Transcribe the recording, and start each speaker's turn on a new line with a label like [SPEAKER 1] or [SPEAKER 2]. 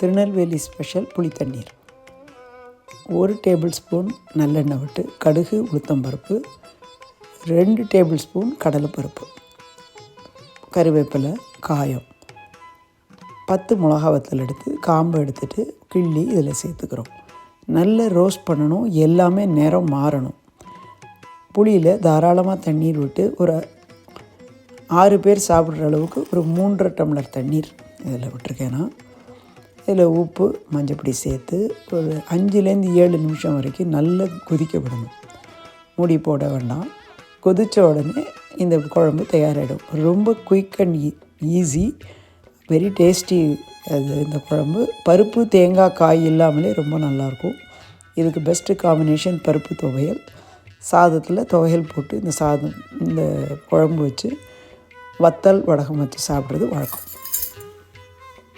[SPEAKER 1] Tirunelveli special புளித்தண்ணீர். ஒரு table spoon நல்லெண்ணெய் விட்டு கடுகு உளுத்தம்பருப்பு ரெண்டு டேபிள் ஸ்பூன் கடலைப்பருப்பு கருவேப்பிலை காயம் பத்து மிளகா வத்தல் எடுத்து காம்பை எடுத்துட்டு கிள்ளி இதில் சேர்த்துக்கிறோம். நல்ல ரோஸ்ட் பண்ணணும் எல்லாமே நிறம் மாறணும். புளியில் தாராளமாக தண்ணீர் விட்டு ஒரு ஆறு பேர் சாப்பிட்ற அளவுக்கு ஒரு மூன்றரை டம்ளர் தண்ணீர் இதில் விட்டுருக்கேன்னா இதில் உப்பு மஞ்சப்பொடி சேர்த்து ஒரு அஞ்சுலேருந்து ஏழு நிமிஷம் வரைக்கும் நல்லா கொதிக்க விடணும் மூடி போட வேண்டாம். கொதித்த உடனே இந்த குழம்பு தயாராகிடும். ரொம்ப quick and easy very tasty அது இந்த குழம்பு. பருப்பு தேங்காய் காய் இல்லாமலே ரொம்ப நல்லாயிருக்கும். இதுக்கு பெஸ்ட்டு காம்பினேஷன் பருப்பு துவையல். சாதத்தில் துவையல் போட்டு இந்த சாதம் இந்த குழம்பு வச்சு வத்தல் வடகம் வச்சு சாப்பிட்றது வழக்கம்.